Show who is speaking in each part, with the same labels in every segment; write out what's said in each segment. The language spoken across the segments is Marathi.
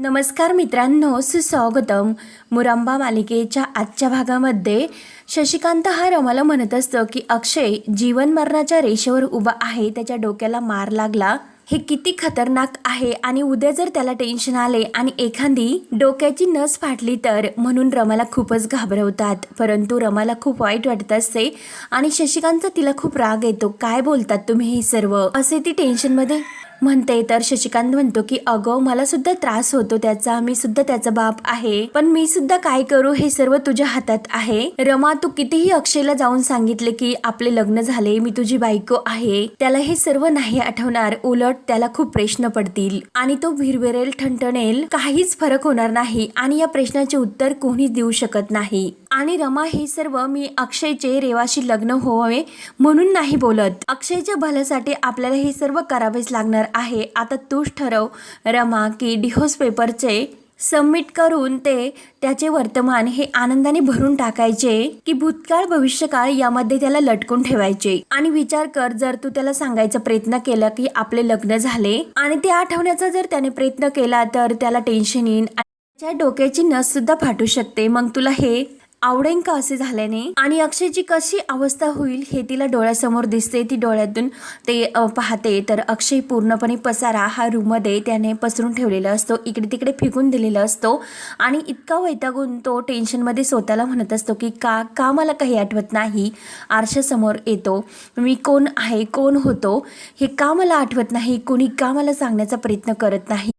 Speaker 1: नमस्कार मित्रांनो सुस्वागतम. मुरांबा मालिकेच्या आजच्या भागामध्ये शशिकांत हा रमाला म्हणत असतं की अक्षय जीवन मरणाच्या रेषेवर उभा आहे त्याच्या डोक्याला मार लागला. हे किती खतरनाक आहे आणि उद्या जर त्याला टेन्शन आले आणि एखादी डोक्याची नस फाटली तर म्हणून रमाला खूपच घाबरवतात. परंतु रमाला खूप वाईट वाटत असते आणि शशिकांतचा तिला खूप राग येतो. काय बोलतात तुम्ही हे सर्व? असे ती टेन्शनमध्ये म्हणते तर शशिकांत म्हणतो की अगं मला सुद्धा त्रास होतो त्याचा मी सुद्धा त्याचा बाप आहे पण मी सुद्धा काय करू हे सर्व तुझ्या हातात आहे. रमा तू कितीही अक्षयला जाऊन सांगितले की आपले लग्न झाले मी तुझी बायको आहे त्याला हे सर्व नाही आठवणार उलट त्याला खूप प्रश्न पडतील. आणि तो भिरभिरेल ठणठणेल काहीच फरक होणार नाही आणि या प्रश्नाचे उत्तर कोणीच देऊ शकत नाही. आणि रमा हे सर्व मी अक्षयचे रेवाशी लग्न होवे म्हणून नाही बोलत. अक्षयच्या भल्यासाठी आपल्याला हे सर्व करावेच लागणार आहे. आता तूच ठरव. रमा की डिहोस पेपरचे सबमिट करून ते त्याचे वर्तमान हे आनंदाने भरून टाकायचे की भूतकाळ भविष्यकाळ यामध्ये त्याला लटकून ठेवायचे. आणि विचार कर जर तू त्याला सांगायचा प्रयत्न केला की आपले लग्न झाले आणि ते आठवण्याचा जर त्याने प्रयत्न केला तर त्याला टेन्शन येईन त्याच्या डोक्याची नस सुद्धा फाटू शकते. मग तुला हे आवडेन का असे झाल्याने? आणि अक्षयची कशी अवस्था होईल हे तिला डोळ्यासमोर दिसते ती डोळ्यातून ते पाहते. तर अक्षय पूर्णपणे पसारा. हा रूममध्ये त्याने पसरून ठेवलेला असतो. इकडे तिकडे फेकून दिलेला असतो. आणि इतका वैतागून तो टेन्शनमध्ये स्वतःला म्हणत असतो की का का मला काही आठवत नाही? आरशासमोर येतो. मी कोण आहे? कोण होतो? हे का मला आठवत नाही? कोणी का मला सांगण्याचा प्रयत्न करत नाही?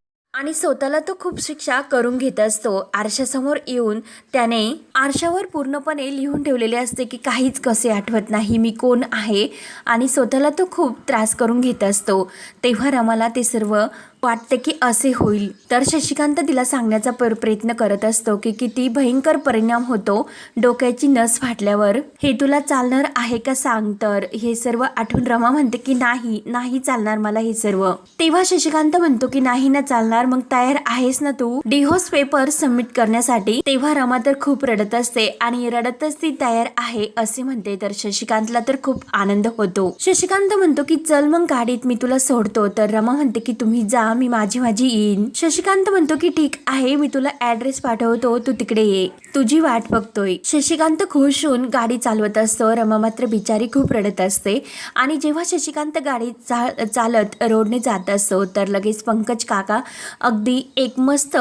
Speaker 1: आणि स्वतःला तो खूप शिक्षा करून घेत असतो. आरशासमोर येऊन त्याने आरशावर पूर्णपणे लिहून ठेवलेले असते की काहीच कसे आठवत नाही मी कोण आहे? आणि स्वतःला तो खूप त्रास करून घेत असतो. तेव्हा रमाला ते सर्व वाटते की असे होईल. तर शशिकांत तिला सांगण्याचा प्रयत्न करत असतो की किती भयंकर परिणाम होतो डोक्याची नस फाटल्यावर. हे तुला चालणार आहे का सांग तर. हे सर्व आठवून रमा म्हणते की नाही नाही चालणार मला हे सर्व. तेव्हा शशिकांत म्हणतो की नाही ना चालणार मग तयार आहेस ना तू डिहोस पेपर सबमिट करण्यासाठी. तेव्हा रमा तर खूप रडत असते आणि रडतच ती तयार आहे असे म्हणते. तर शशिकांतला तर खूप आनंद होतो. शशिकांत म्हणतो की चल मग गाडीत मी तुला सोडतो. तर रमा म्हणते की तुम्ही जा मी माझी माझी येईन शशिकांत म्हणतो की ठीक आहे मी तुला ऍड्रेस पाठवतो तू तिकडे ये. तुझी वाट बघतोय. शशिकांत खुश होऊन गाडी चालवत असतो. रमा मात्र बिचारी खूप रडत असते. आणि जेव्हा शशिकांत गाडी चा चालत रोडने जात असतो तर लगेच पंकज काका अगदी एक मस्त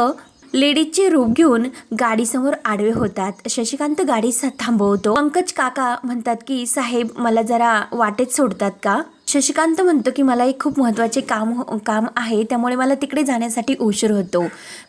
Speaker 1: लेडीजचे रूप घेऊन गाडीसमोर आडवे होतात. शशिकांत गाडी स- थांबवतो. पंकज काका म्हणतात की साहेब मला जरा वाटेत सोडतात का? शशिकांत म्हणतो की मला एक खूप महत्त्वाचे काम हो- काम आहे त्यामुळे मला तिकडे जाण्यासाठी उशीर होतो.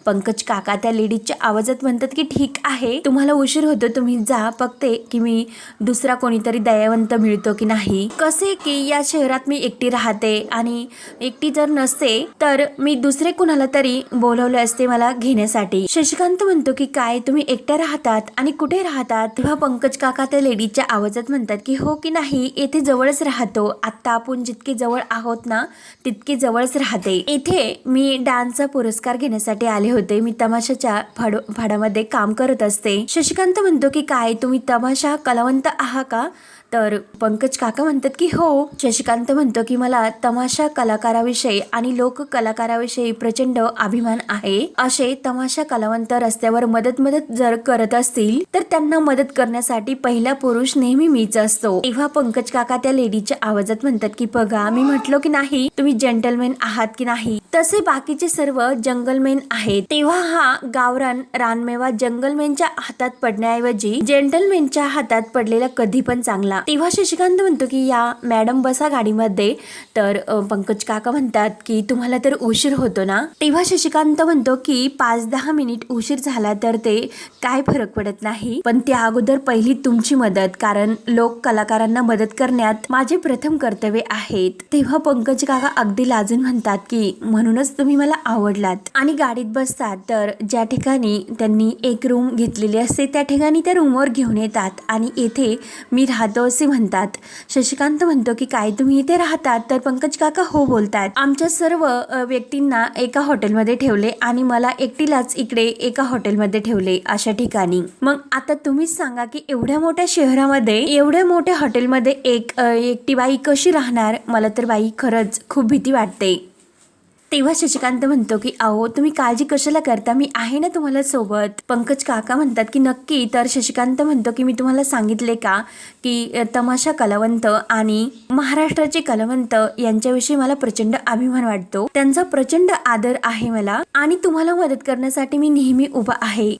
Speaker 1: पंकज काका त्या लेडीजच्या आवाजात म्हणतात की ठीक आहे तुम्हाला उशीर होतो तुम्ही जा बघते की मी दुसरा कोणीतरी दयावंत मिळतो की नाही. कसे की या शहरात मी एकटी राहते आणि एकटी जर नसते तर मी दुसरे कुणाला तरी बोलवले असते मला घेण्यासाठी. शशिकांत म्हणतो की काय तुम्ही एकट्या राहतात आणि कुठे राहतात? तेव्हा पंकज काका त्या लेडीजच्या आवाजात म्हणतात की हो की नाही येथे जवळच राहतो. आत्ता आपण जितके जवळ आहोत ना तितके जवळच राहते. इथे मी डान्सचा पुरस्कार घेण्यासाठी आले होते. मी तमाशाच्या फाड फाडामध्ये काम करत असते. शशिकांत म्हणतो की काय तुम्ही तमाशा कलावंत आहात का? तर पंकज काका म्हणतात की हो. शशिकांत म्हणतो की मला तमाशा कलाकाराविषयी आणि लोक कलाकाराविषयी प्रचंड अभिमान आहे. असे तमाशा कलावंत रस्त्यावर मदत मदत जर करत असतील तर त्यांना मदत करण्यासाठी पहिला पुरुष नेहमी मीच असतो. तेव्हा पंकज काका त्या लेडीच्या आवाजात म्हणतात की बघा मी म्हटलो की नाही तुम्ही जेंटलमॅन आहात की नाही. तसे बाकीचे सर्व जंगलमेन आहेत. तेव्हा हा गावरान रानमेवा जंगलमेनच्या हातात पडण्याऐवजी जेंटलमेनच्या हातात पडलेला कधी पण चांगला. तेव्हा शशिकांत म्हणतो की या मॅडम बसा गाडीमध्ये. तर पंकज काका म्हणतात की तुम्हाला तर उशीर होतो ना? तेव्हा शशिकांत म्हणतो की पाच दहा मिनिट उशीर झाला तर ते काय फरक पडत नाही. पण त्या अगोदर पहिली तुमची मदत कारण लोक कलाकारांना मदत करण्यात माझे प्रथम कर्तव्य आहेत. तेव्हा पंकज काका अगदी लाजून म्हणतात की म्हणूनच तुम्ही मला आवडलात. आणि गाडीत बसतात तर ज्या ठिकाणी त्यांनी एक रूम घेतलेली असते त्या ठिकाणी त्या रूमवर घेऊन येतात. आणि येथे मी राहतो असे म्हणतात. शशिकांत म्हणतो की काय तुम्ही इथे राहतात? तर पंकज काका हो बोलतात. आमच्या सर्व व्यक्तींना एका हॉटेलमध्ये ठेवले आणि मला एकटीलाच इकडे एका हॉटेलमध्ये ठेवले अशा ठिकाणी. मग आता तुम्हीच सांगा की एवढ्या मोठ्या शहरामध्ये एवढ्या मोठ्या हॉटेलमध्ये एक एकटी बाई कशी राहणार? मला तर बाई खरंच खूप भीती वाटते. तेव्हा शशिकांत म्हणतो की अहो तुम्ही काळजी कशाला करता? मी आहे ना तुम्हाला सोबत. पंकज काका म्हणतात की नक्की. तर शशिकांत म्हणतो की मी तुम्हाला सांगितले का की तमाशा कलावंत आणि महाराष्ट्राचे कलावंत यांच्याविषयी मला प्रचंड अभिमान वाटतो. त्यांचा प्रचंड आदर आहे मला आणि तुम्हाला मदत करण्यासाठी मी नेहमी उभा आहे.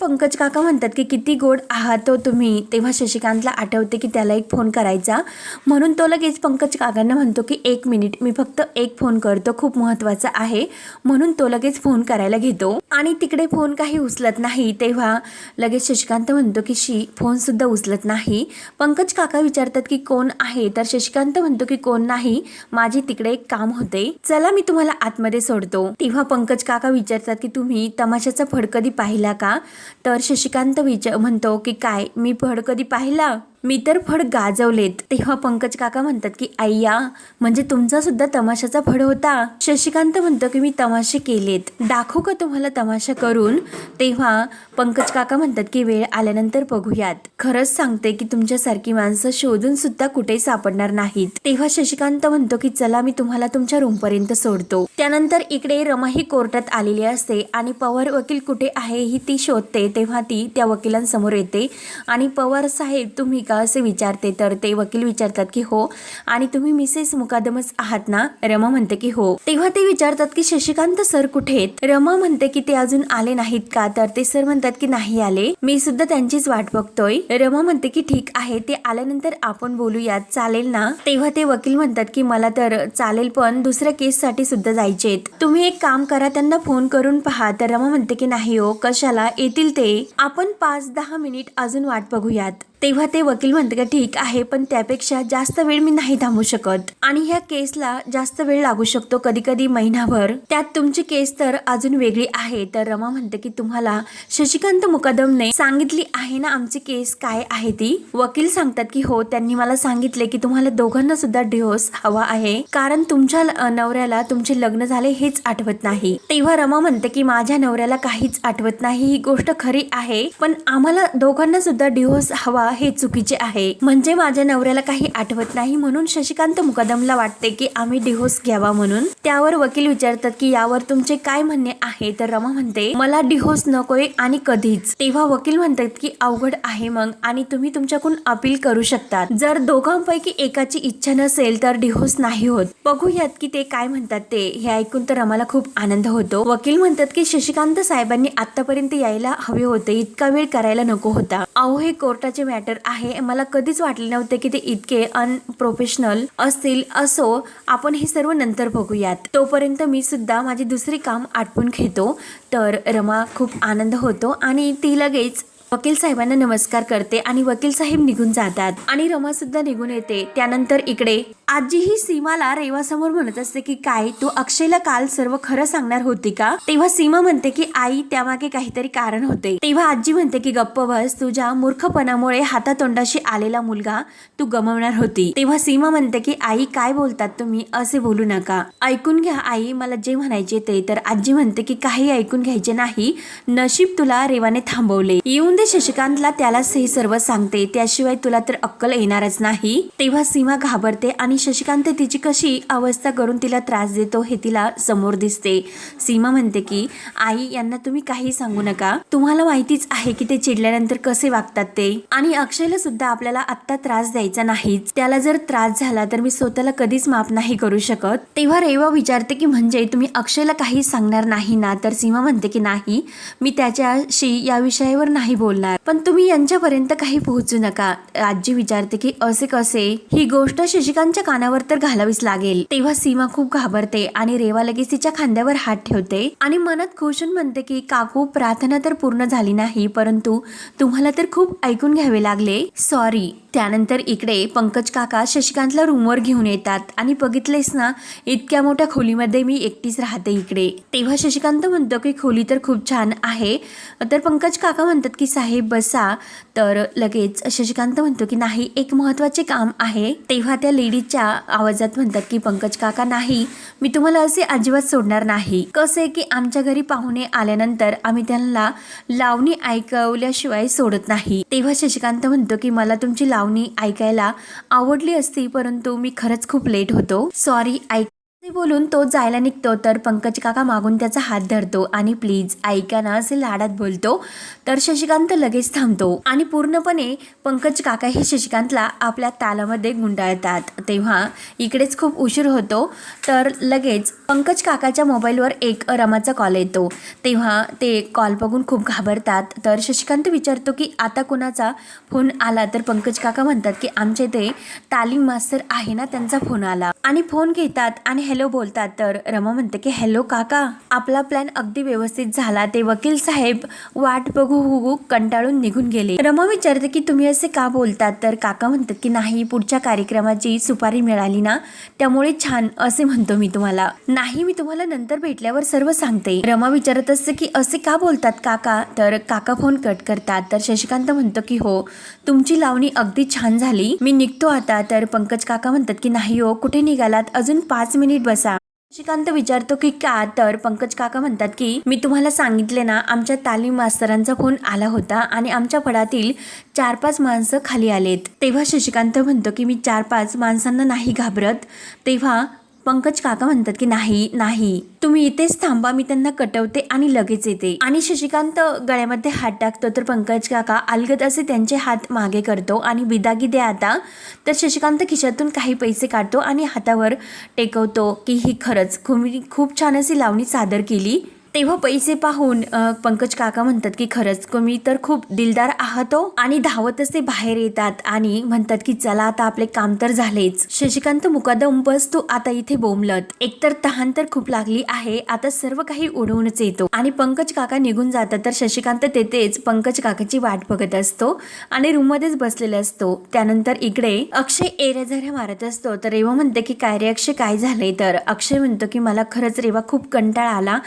Speaker 1: पंकज काका म्हणतात की किती गोड आहात हो तुम्ही. तेव्हा शशिकांतला आठवते की त्याला एक फोन करायचा. म्हणून तो लगेच पंकज काकांना म्हणतो की एक मिनिट मी फक्त एक फोन करतो. खूप महत्त्वाचा आहे. म्हणून तो लगेच फोन करायला घेतो. आणि तिकडे फोन काही उचलत नाही. तेव्हा लगेच शशिकांत म्हणतो की शी फोनसुद्धा उचलत नाही. पंकज काका विचारतात की कोण आहे? तर शशिकांत म्हणतो की कोण नाही. माझी तिकडे एक काम होते. चला मी तुम्हाला आतमध्ये सोडतो. तेव्हा पंकज काका विचारतात की तुम्ही तमाशाचा फड कधी पाहिला का? तर शशिकांत विचार म्हणतो की काय मी फड कधी पाहिला? मी तर फड गाजवलेत. तेव्हा पंकज काका म्हणतात की अय्या म्हणजे तुमचा सुद्धा तमाशाचा फड होता? शशिकांत म्हणतो की मी तमाशे केलेत. दाखवू का तुम्हाला तमाशा करून? तेव्हा पंकज काका म्हणतात की वेळ आल्यानंतर बघूयात. खरंच सांगते की तुमच्यासारखी माणसं शोधून सुद्धा कुठे सापडणार नाहीत. तेव्हा शशिकांत म्हणतो की चला मी तुम्हाला तुमच्या रूम पर्यंत सोडतो. त्यानंतर इकडे रमा ही कोर्टात आलेली असते आणि पवार वकील कुठे आहे ही ती शोधते. तेव्हा ती त्या वकिलांसमोर येते आणि पवार साहेब तुम्ही का असे विचारते तर ते वकील विचारतात की हो. आणि तुम्ही मिसेस मुकादमच आहात ना? रमा म्हणते की हो. तेव्हा ते विचारतात की शशिकांत सर कुठे आहेत? रमा म्हणते की ते अजून आले नाहीत का? तर ते सर म्हणतात की नाही आले. मी सुद्धा त्यांचीच वाट बघतोय. रमा म्हणते की ठीक आहे ते आल्यानंतर आपण बोलूयात. चालेल ना? तेव्हा ते वकील म्हणतात की मला तर चालेल पण दुसऱ्या केस साठी सुद्धा जायचे तुम्ही एक काम करा त्यांना फोन करून पहा. तर रमा म्हणते की नाही हो कशाला? येतील ते? आपण पाच दहा मिनिट अजून वाट बघूयात. तेव्हा ते वकील म्हणते का ठीक आहे पण त्यापेक्षा जास्त वेळ मी नाही थांबू शकत. आणि ह्या केसला जास्त वेळ लागू शकतो कधी कधी महिनाभर. त्यात तुमची केस तर अजून वेगळी आहे तर रमा म्हणते की तुम्हाला शशिकांत मुकदमने सांगितली आहे ना आमची केस काय आहे ती? वकील सांगतात की हो त्यांनी मला सांगितले की तुम्हाला दोघांना सुद्धा डिवोर्स हवा आहे. कारण तुमच्या नवऱ्याला तुमचे लग्न झाले हेच आठवत नाही. तेव्हा रमा म्हणते की माझ्या नवऱ्याला काहीच आठवत नाही ही गोष्ट खरी आहे पण आम्हाला दोघांना सुद्धा डिवोर्स हवा हे चुकीचे आहे. म्हणजे माझ्या नवऱ्याला काही आठवत नाही म्हणून शशिकांत मुकदमला वाटते की आम्ही डिवोर्स घ्यावा म्हणून. त्यावर वकील विचारतात की यावर तुमचे काय म्हणणे आहे? तर रमा म्हणते मला डिवोर्स नकोय आणि कधीच. तेव्हा वकील म्हणतात की अवघड आहे मग आणि तुम्ही तुमच्याकडून अपील करू शकता जर दोघांपैकी एकाची इच्छा नसेल तर डिवोर्स नाही होत. बघूयात की ते काय म्हणतात ते. हे ऐकून तर आम्हाला खूप आनंद होतो. वकील म्हणतात की शशिकांत साहेबांनी आतापर्यंत यायला हवे होते. इतका वेळ करायला नको होता. अहो हे कोर्टाचे मॅटर आहे. मला कधीच वाटले नव्हते की ते इतके अनप्रोफेशनल असतील असो. आपण हे सर्व नंतर बघूयात. तोपर्यंत मी सुद्धा माझे दुसरे काम आटपून घेतो. तर रमा खूप आनंद होतो आणि ती लगेच वकील साहेबांना नमस्कार करते आणि वकील साहेब निघून जातात. आणि रमा सुद्धा निघून येते. त्यानंतर इकडे आजी ही सीमाला रेवासमोर म्हणत असते की काय तू अक्षयला काल सर्व खरं सांगणार होती का? तेव्हा सीमा म्हणते की आई त्यामागे काहीतरी कारण होते. तेव्हा आजी म्हणते की गप्प बस तुझ्या मूर्खपणामुळे हातातोंडाशी आलेला मुलगा तू गमवणार होती. तेव्हा सीमा म्हणते की आई काय बोलतात तुम्ही? असे बोलू नका. ऐकून घ्या आई मला जे म्हणायचे ते. तर आजी म्हणते की काही ऐकून घ्यायचे नाही. नशीब तुला रेवाने थांबवले. येऊन दे शशिकांतला त्यालाच हे सर्व सांगते. त्याशिवाय तुला तर अक्कल येणारच नाही. तेव्हा सीमा घाबरते आणि शशिकांत तिची कशी अवस्था करून तिला त्रास देतो हे तिला समोर दिसते. सीमा म्हणते की आई यांना तुम्ही काही सांगू नका. तुम्हाला माहितीच आहे की ते चिडल्यानंतर कसे वागतात ते. आणि अक्षयला सुद्धा आपल्याला आत्ता त्रास द्यायचा नाहीच. त्याला जर त्रास झाला तर मी स्वतःला कधीच माफ नाही करू शकत. तेव्हा रेवा विचारते की म्हणजे तुम्ही अक्षयला काही सांगणार नाही ना? तर सीमा म्हणते की नाही. मी त्याच्याशी या विषयावर नाही बोल बोलणार. पण तुम्ही यांच्यापर्यंत काही पोहोचू नका. आजी विचारते की असे कसे? ही गोष्ट शशिकांतच्या कानावर तर घालावीच लागेल. तेव्हा सीमा खूप घाबरते आणि रेवा लगेच तिच्या खांद्यावर हात ठेवते आणि मनात खुशून म्हणते की काकू प्रार्थना तर पूर्ण झाली नाही परंतु तुम्हाला तर खूप ऐकून घ्यावे लागले. सॉरी त्यानंतर इकडे पंकज काका शशिकांतला रूमवर घेऊन येतात. आणि बघितलेस ना इतक्या मोठ्या खोलीमध्ये मी एकटीच राहते इकडे. तेव्हा शशिकांत म्हणतो की खोली तर खूप छान आहे. तर पंकज काका म्हणतात की साहेब बसा. तर लगेच शशिकांत म्हणतो की नाही एक महत्त्वाचे काम आहे. तेव्हा त्या लेडीजच्या आवाजात म्हणतात की पंकज काका नाही मी तुम्हाला असे अजिबात सोडणार नाही. कसं आहे की आमच्या घरी पाहुणे आल्यानंतर आम्ही त्यांना लावणी ऐकवल्याशिवाय सोडत नाही. तेव्हा शशिकांत म्हणतो की मला तुमची लावणी ऐकायला आवडली असती परंतु मी खरंच खूप लेट होतो. सॉरी ऐक बोलून तो जायला निघतो तर पंकज काका मागून त्याचा हात धरतो आणि प्लीज ऐका ना असे लाडात बोलतो. तर शशिकांत लगेच थांबतो आणि पूर्णपणे पंकज काका हे शशिकांतला आपल्या तालामध्ये गुंडाळतात. तेव्हा इकडेच खूप उशीर होतो तर लगेच पंकज काकाच्या मोबाईलवर एक रमाचा कॉल येतो. तेव्हा ते कॉल बघून खूप घाबरतात. तर शशिकांत विचारतो की आता कुणाचा फोन आला? तर पंकज काका म्हणतात की आमच्या इथे तालीम मास्तर आहे ना त्यांचा फोन आला. आणि फोन घेतात आणि हॅलो बोलतात तर रमा म्हणते की हॅलो काका आपला प्लॅन अगदी व्यवस्थित झाला. ते वकील साहेब वाट बघू हुगू कंटाळून निघून गेले. रमा विचारते की तुम्ही असे का बोलतात? तर काका म्हणतात की नाही पुढच्या कार्यक्रमाची सुपारी मिळाली ना त्यामुळे छान असे म्हणतो मी तुम्हाला. नाही मी तुम्हाला नंतर भेटल्यावर सर्व सांगते. रमा विचारत असते की असे का बोलतात काका? तर काका फोन कट करतात. तर शशिकांत म्हणतो की हो तुमची लावणी अगदी छान झाली. मी निघतो आता. तर पंकज काका म्हणतात की नाही हो कुठे निघालात? अजून पाच मिनिट बसा. शशिकांत विचारतो की का तर पंकज काका म्हणतात की मी तुम्हाला सांगितले ना आमच्या तालीम मास्तरांचा फोन आला होता आणि आमच्या फळातील चार पाच माणसं खाली आलेत. तेव्हा शशिकांत म्हणतो की मी चार पाच माणसांना नाही घाबरत. तेव्हा पंकज काका म्हणतात की नाही नाही. तुम्ही इथेच थांबा मी त्यांना कटवते आणि लगेच येते. आणि शशिकांत गळ्यामध्ये हात टाकतो तर पंकज काका अलगद असे त्यांचे हात मागे करतो आणि बिदागी दे आता. तर शशिकांत खिशातून काही पैसे काढतो आणि हातावर टेकवतो की ही खरंच खूप खूप छान अशी लावणी सादर केली. तेव्हा पैसे पाहून पंकज काका म्हणतात की खरंच तुम्ही तर खूप दिलदार आहात हो. आणि धावतच ते बाहेर येतात आणि म्हणतात की चला आता आपले काम तर झालेच. शशिकांत मुकादम बस तू आता इथे बोमलत एकतर तहान तर खूप लागली आहे आता सर्व काही उडवूनच येतो. आणि पंकज काका निघून जातात तर शशिकांत तेथेच पंकज काकाची वाट बघत असतो आणि रूम मध्येच बसलेला असतो. त्यानंतर इकडे अक्षय एरेझऱ्या मारत असतो. तर रेवा म्हणते की काय रे अक्षय काय झाले तर अक्षय म्हणतो की मला खरंच रेवा खूप कंटाळा आला.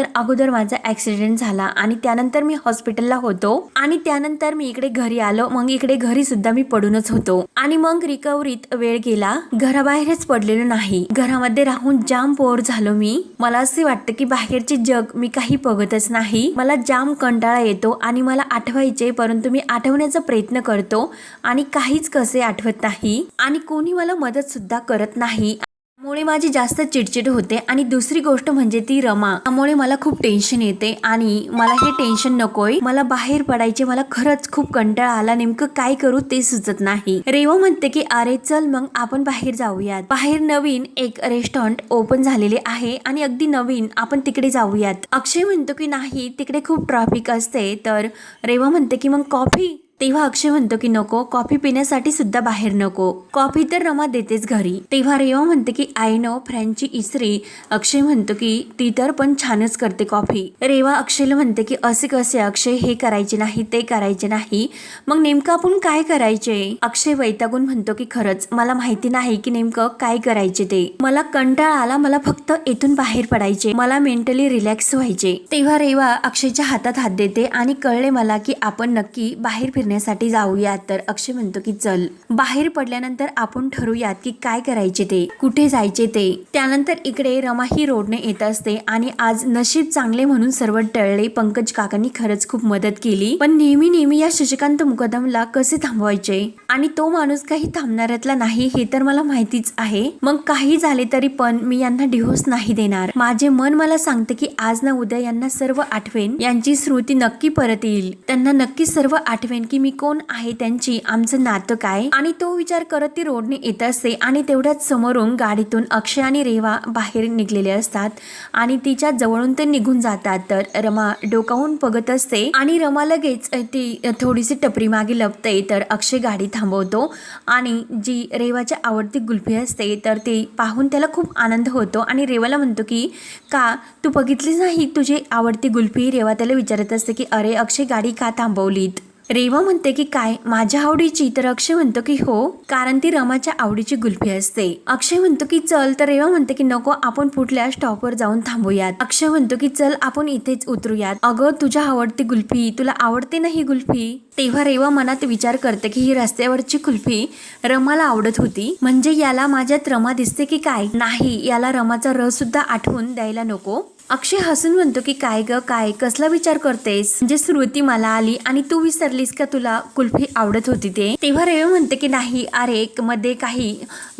Speaker 1: तर अगोदर माझा ऍक्सिडेंट झाला आणि त्यानंतर मी हॉस्पिटलला होतो. आणि त्यानंतर मी इकडे घरी आलो. मग इकडे घरी सुद्धा मी पडूनच होतो. आणि मग रिकव्हरीत वेळ गेला. घराबाहेरच पडलेलो नाही. घरामध्ये राहून जाम बोर झालो मी. मला असे वाटतं की बाहेरचे जग मी काही बघतच नाही. मला जाम कंटाळा येतो आणि मला आठवायचे परंतु मी आठवण्याचा प्रयत्न करतो आणि काहीच कसे आठवत नाही. आणि कोणी मला मदत सुद्धा करत नाही. मुळे माझी जास्त चिडचिड होते आणि दुसरी गोष्ट म्हणजे ती रमा. त्यामुळे मला खूप टेन्शन येते आणि मला हे टेन्शन नकोय. मला बाहेर पडायचे मला खरंच खूप कंटाळा आला. नेमकं काय करू ते सुचत नाही. रेवा म्हणते की अरे चल मग आपण बाहेर जाऊयात. बाहेर नवीन एक रेस्टॉरंट ओपन झालेले आहे आणि अगदी नवीन आपण तिकडे जाऊयात. अक्षय म्हणतो की नाही तिकडे खूप ट्रॅफिक असते. तर रेवा म्हणते की मग कॉफी तेव्हा अक्षय म्हणतो की नको कॉफी पिण्यासाठी सुद्धा बाहेर नको. कॉफी तर रमा देतेच घरी. तेव्हा रेवा म्हणते की आय नो फ्रेंडची इसरी. अक्षय म्हणतो की ती तर पण छानच करते कॉफी. रेवा अक्षयला म्हणते की असे कसे अक्षय हे करायचे नाही ते करायचे नाही. मग नेमकं आपण काय करायचे? अक्षय वैतागून म्हणतो की खरंच मला माहिती नाही की नेमकं काय करायचे ते. मला कंटाळा आला मला फक्त येथून बाहेर पडायचे. मला मेंटली रिलॅक्स व्हायचे. तेव्हा रेवा अक्षयच्या हातात हात देते आणि कळले मला की आपण नक्की बाहेर फिरण्यासाठी जाऊयात. तर अक्षय म्हणतो की चल बाहेर पडल्यानंतर आपण ठरवूयात की काय करायचे ते कुठे जायचे ते. त्यानंतर इकडे रमा ही रोडने येत असते आणि आज नशीब चांगले म्हणून सर्व टळले. पंकज काकांनी खरंच खूप मदत केली. पण नेहमी नेहमी या शशिकांत मुकदमला कसे थांबवायचे? आणि तो माणूस काही थांबणाऱ्यातला नाही हे तर मला माहितीच आहे. मग काही झाले तरी पण मी यांना डिव्होर्स नाही देणार. माझे मन मला सांगते की आज ना उद्या यांना सर्व आठवेन. यांची स्मृती नक्की परत येईल. त्यांना नक्की सर्व आठवेन की मी कोण आहे त्यांची आमचं नातं काय? आणि तो विचार करत ती रोडने येत असते आणि तेवढ्याच समोरून गाडीतून अक्षय आणि रेवा बाहेर निघलेले असतात आणि तिच्या जवळून ते निघून जातात. तर रमा डोकावून बघत असते आणि रमा लगेच ती थोडीशी टपरी मागे लपते. तर अक्षय गाडी थांबवतो आणि जी रेवाच्या आवडती गुल्फी असते तर ते पाहून त्याला खूप आनंद होतो आणि रेवाला म्हणतो की का तू बघितलीच नाही तुझी आवडती गुल्फी? रेवा त्याला विचारत असते की अरे अक्षय गाडी का थांबवलीत? रेवा म्हणते की काय? माझ्या आवडीची तर अक्षय म्हणतो की हो कारण ती रमाच्या आवडीची गुल्फी असते. अक्षय म्हणतो की चल तर रेवा म्हणते की नको आपण पुढल्या स्टॉपवर जाऊन थांबूयात. अक्षय म्हणतो की चल आपण इथेच उतरूयात. अगं तुझ्या आवडती गुल्फी तुला आवडते ना ही गुल्फी? तेव्हा रेवा मनात विचार करते की ही रस्त्यावरची कुल्फी रमाला आवडत होती. म्हणजे याला माझ्यात रमा दिसते की काय? नाही याला रमाचा रस सुद्धा आठवून द्यायला नको. अक्षय हसून म्हणतो की काय ग काय? कसला विचार करतेस? म्हणजे श्रुती मला आली आणि तू विसरलीस का तुला? कुल्फी आवडत होती ते. तेव्हा रेवे म्हणते की नाही अरे मध्ये काही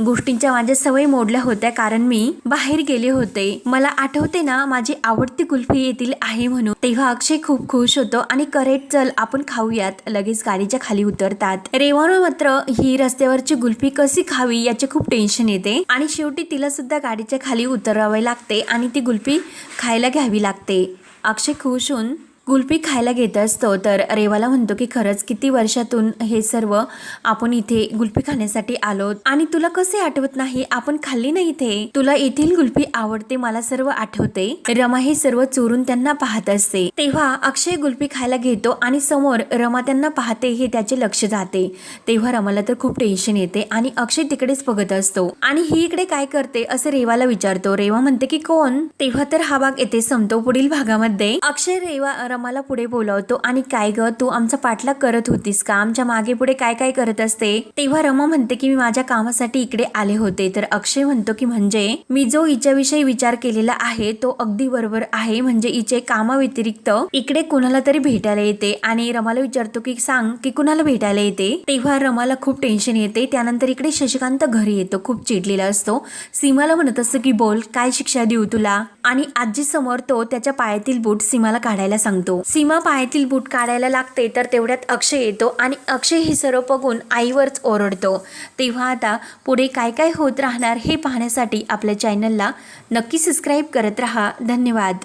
Speaker 1: गोष्टींच्या माझ्या सवय मोडल्या होत्या कारण मी बाहेर गेले होते. मला आठवते ना माझी आवडती कुल्फी येथील आहे म्हणून. तेव्हा अक्षय खूप खुश होतो आणि करेक्ट चल आपण खाऊयात. लगेच गाडीच्या खाली उतरतात. रेवानं मात्र ही रस्त्यावरची कुल्फी कशी खावी याचे खूप टेन्शन येते आणि शेवटी तिला सुद्धा गाडीच्या खाली उतरावे लागते आणि ती कुल्फी खायला घ्यावी लागते. अक्षय खुश होऊन कुल्फी खायला घेत असतो तर रेवाला म्हणतो की खरंच किती वर्षातून हे सर्व आपण इथे गुल्फी खाण्यासाठी आलो आणि तुला कसे आठवत नाही? आपण खाल्ली नाही इथे. तुला येथील गुल्फी आवडते मला सर्व आठवते. रमा हे सर्व चोरून त्यांना पाहत असते. तेव्हा अक्षय गुल्फी खायला घेतो आणि समोर रमा त्यांना पाहते हे त्याचे लक्ष जाते. तेव्हा रमाला तर खूप टेन्शन येते आणि अक्षय तिकडेच बघत असतो. आणि ही इकडे काय करते? असं रेवाला विचारतो. रेवा म्हणते की कोण? तेव्हा तर हा भाग येथे संपतो पुढील भागामध्ये. अक्षय रेवा आम्हाला पुढे बोलावतो. आणि काय ग तू आमचा पाठलाग करत होतीस का? आमच्या मागे पुढे काय काय करत असते? तेव्हा रमा म्हणते की मी माझ्या कामासाठी इकडे आले होते. तर अक्षय म्हणतो की म्हणजे मी जो हिच्याविषयी विचार केलेला आहे तो अगदी बरोबर आहे. म्हणजे हिचे कामाव्यतिरिक्त इकडे कुणाला तरी भेटायला येते. आणि रमाला विचारतो की सांग की कुणाला भेटायला येते? तेव्हा रमाला खूप टेन्शन येते. त्यानंतर इकडे शशिकांत घरी येतो खूप चिडलेला असतो. सीमाला म्हणत असतो की बोल काय शिक्षा देऊ तुला? आणि आजी समोर तो त्याच्या पायातील बूट सीमाला काढायला सांगतो. सीमा पायातील बूट काढायला लागते तर तेवढ्यात अक्षय येतो आणि अक्षय हे सर्व बघून आईवरच ओरडतो. तेव्हा आता पुढे काय काय होत राहणार हे पाहण्यासाठी आपल्या चॅनलला नक्की सबस्क्राईब करत राहा. धन्यवाद.